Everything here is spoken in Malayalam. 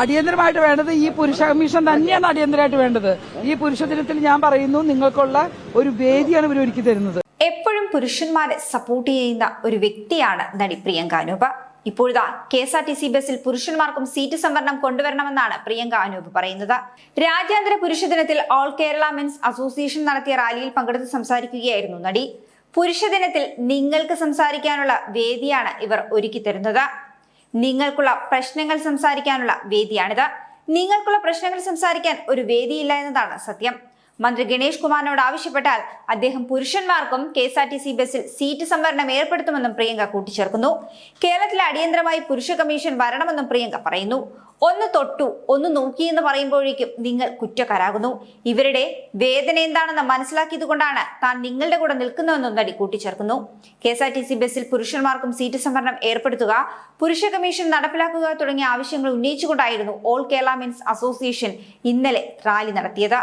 അടിയന്തരമായിട്ട് വേണ്ടത് ഈ പുരുഷ കമ്മീഷൻ തന്നെയാണ് അടിയന്തരമായിട്ട് വേണ്ടത്. ഈ പുരുഷ ദിനത്തിൽ ഞാൻ പറയുന്നു നിങ്ങൾക്കുള്ള ഒരു വേദിയാണ് ഇവർ ഒരുക്കി തരുന്നത്. എപ്പോഴും പുരുഷന്മാരെ സപ്പോർട്ട് ചെയ്യുന്ന ഒരു വ്യക്തിയാണ് നടി പ്രിയങ്ക അനൂപ. ഇപ്പോഴാ K S R T C ബസ്സിൽ പുരുഷന്മാർക്കും സീറ്റ് സംവരണം കൊണ്ടുവരണമെന്നാണ് പ്രിയങ്ക അനൂപ് പറയുന്നത്. രാജ്യാന്തര പുരുഷ ദിനത്തിൽ ഓൾ കേരള മെൻസ് അസോസിയേഷൻ നടത്തിയ റാലിയിൽ പങ്കെടുത്ത് സംസാരിക്കുകയായിരുന്നു നടി. പുരുഷ ദിനത്തിൽ നിങ്ങൾക്ക് സംസാരിക്കാനുള്ള വേദിയാണ് ഇവർ ഒരുക്കി തരുന്നത്. നിങ്ങൾക്കുള്ള പ്രശ്നങ്ങൾ സംസാരിക്കാനുള്ള വേദിയാണിത്. നിങ്ങൾക്കുള്ള പ്രശ്നങ്ങൾ സംസാരിക്കാൻ ഒരു വേദിയില്ല എന്നതാണ് സത്യം. മന്ത്രി ഗണേഷ് കുമാറിനോട് ആവശ്യപ്പെട്ടാൽ അദ്ദേഹം പുരുഷന്മാർക്കും K S R T C ബസ്സിൽ സീറ്റ് സംവരണം ഏർപ്പെടുത്തുമെന്നും പ്രിയങ്ക കൂട്ടിച്ചേർക്കുന്നു. കേരളത്തിൽ അടിയന്തരമായി പുരുഷ കമ്മീഷൻ വരണമെന്നും പ്രിയങ്ക പറയുന്നു. ഒന്ന് തൊട്ടു ഒന്ന് നോക്കി എന്ന് പറയുമ്പോഴേക്കും നിങ്ങൾ കുറ്റക്കാരാകുന്നു. ഇവരുടെ വേദന എന്താണെന്ന് മനസ്സിലാക്കിയത് കൊണ്ടാണ് താൻ നിങ്ങളുടെ കൂടെ നിൽക്കുന്നതെന്നും നടി കൂട്ടിച്ചേർക്കുന്നു. K S R T C ബസ്സിൽ പുരുഷന്മാർക്കും സീറ്റ് സംവരണം ഏർപ്പെടുത്തുക പുരുഷ കമ്മീഷൻ നടപ്പിലാക്കുക തുടങ്ങിയ ആവശ്യങ്ങൾ ഉന്നയിച്ചുകൊണ്ടായിരുന്നു ഓൾ കേരള മെൻസ് അസോസിയേഷൻ ഇന്നലെ റാലി നടത്തിയത്.